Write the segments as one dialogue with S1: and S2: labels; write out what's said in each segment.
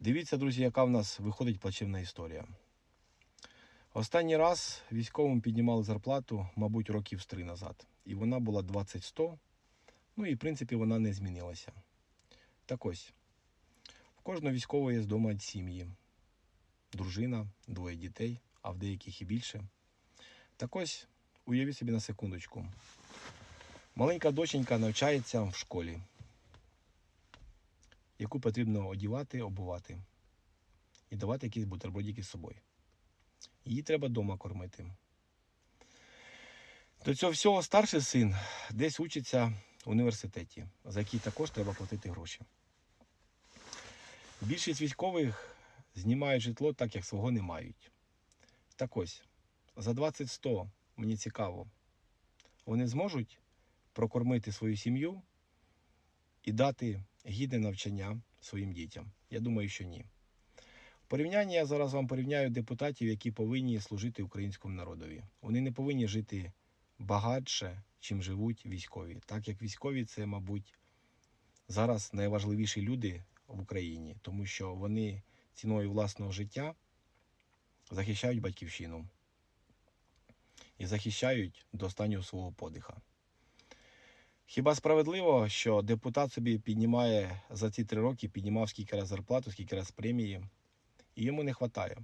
S1: Дивіться, друзі, яка в нас виходить плачевна історія. Останній раз військовим піднімали зарплату, мабуть, років з три назад. І вона була 20-100. Ну і в принципі вона не змінилася. Так ось, в кожного військового є вдома сім'ї, дружина, двоє дітей, а в деяких і більше. Так ось, уявіть собі на секундочку. Маленька доченька навчається в школі, яку потрібно одівати, обувати і давати якісь бутербродики з собою. Її треба вдома кормити. До цього всього старший син десь учиться в університеті, за який також треба платити гроші. Більшість військових знімають житло так, як свого не мають. Так ось, за 20-100 мені цікаво, вони зможуть прокормити свою сім'ю і дати гідне навчання своїм дітям? Я думаю, що ні. В порівнянні я зараз вам порівняю депутатів, які повинні служити українському народові. Вони не повинні жити багатше, чим живуть військові. Так як військові це, мабуть, зараз найважливіші люди в Україні, тому що вони ціною власного життя захищають батьківщину і захищають до останнього свого подиха. Хіба справедливо, що депутат собі піднімає за ці три роки, піднімав скільки раз зарплату, скільки раз премії, і йому не вистачає.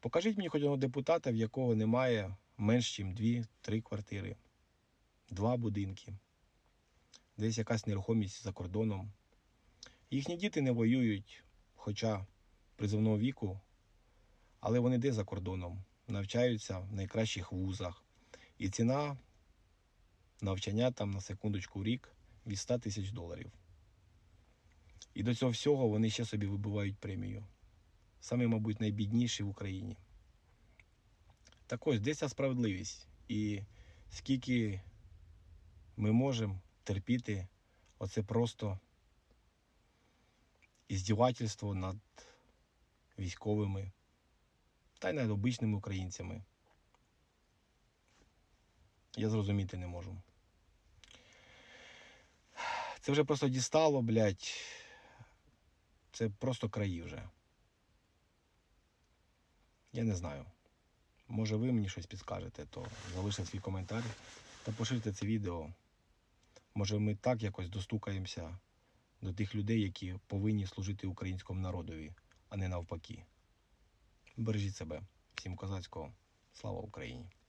S1: Покажіть мені хоч одного депутата, в якого немає менш ніж дві-три квартири, два будинки, десь якась нерухомість за кордоном. Їхні діти не воюють, хоча призовного віку, але вони де за кордоном, навчаються в найкращих вузах. І ціна навчання там на секундочку рік від 100 тисяч доларів. І до цього всього вони ще собі вибивають премію. Саме, мабуть, найбідніші в Україні. Так ось, де ця справедливість? І скільки ми можемо терпіти оце просто іздівательство над військовими та й над обичними українцями. Я зрозуміти не можу. Це вже просто дістало, блядь. Це просто краї вже. Я не знаю. Може ви мені щось підскажете, то залиште свій коментар та поширте це відео. Може ми так якось достукаємося до тих людей, які повинні служити українському народові, а не навпаки. Бережіть себе. Всім козацького. Слава Україні!